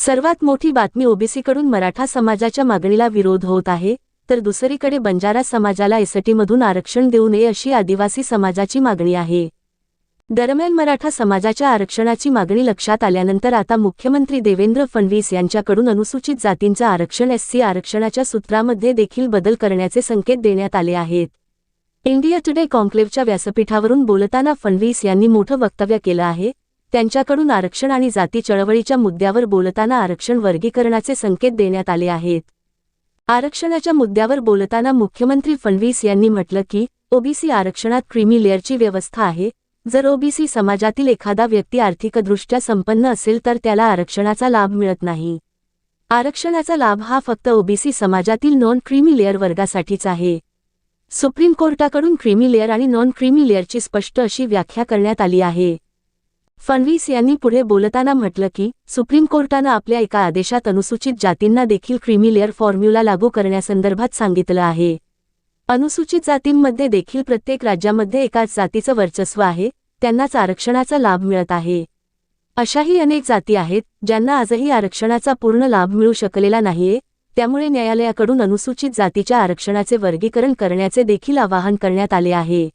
सर्वात मोठी बातमी ओबीसीकडून मराठा समाजाच्या मागणीला विरोध होत आहे तर दुसरीकडे बंजारा समाजाला एसटीमधून आरक्षण देऊ नये अशी आदिवासी समाजाची मागणी आहे. दरम्यान मराठा समाजाच्या आरक्षणाची मागणी लक्षात आल्यानंतर आता मुख्यमंत्री देवेंद्र फडणवीस यांच्याकडून अनुसूचित जातींचं आरक्षण एससी आरक्षणाच्या सूत्रामध्ये देखील बदल करण्याचे संकेत देण्यात आले आहेत. इंडिया टुडे कॉन्क्लेव्हच्या व्यासपीठावरून बोलताना फडणवीस यांनी मोठं वक्तव्य केलं आहे त्यांच्याकडून आरक्षण आणि जाती चळवळीच्या मुद्द्यावर बोलताना आरक्षण वर्गीकरणाचे संकेत देण्यात आले आहेत. आरक्षणाच्या मुद्द्यावर बोलताना मुख्यमंत्री फडणवीस यांनी म्हटलं की ओबीसी आरक्षणात क्रीमी लेअरची व्यवस्था आहे. जर ओबीसी समाजातील एखादा व्यक्ती आर्थिकदृष्ट्या संपन्न असेल तर त्याला आरक्षणाचा लाभ मिळत नाही. आरक्षणाचा लाभ हा फक्त ओबीसी समाजातील नॉन क्रीमी लेअर वर्गासाठीच आहे. सुप्रीम कोर्टाकडून क्रीमी लेअर आणि नॉन क्रीमी लेअरची स्पष्ट अशी व्याख्या करण्यात आली आहे. फडणवीस यांनी पुढे बोलताना म्हटलं की सुप्रीम कोर्टानं आपल्या एका आदेशात अनुसूचित जातींना देखील क्रिमिलेअर फॉर्म्युला लागू करण्यासंदर्भात सांगितलं आहे. अनुसूचित जातींमध्ये देखील प्रत्येक राज्यामध्ये एकाच जातीचं वर्चस्व आहे त्यांनाच आरक्षणाचा लाभ मिळत आहे. अशाही अनेक जाती आहेत ज्यांना आजही आरक्षणाचा पूर्ण लाभ मिळू शकलेला नाहीये त्यामुळे न्यायालयाकडून अनुसूचित जातीच्या आरक्षणाचे वर्गीकरण करण्याचे देखील आवाहन करण्यात आले आहे.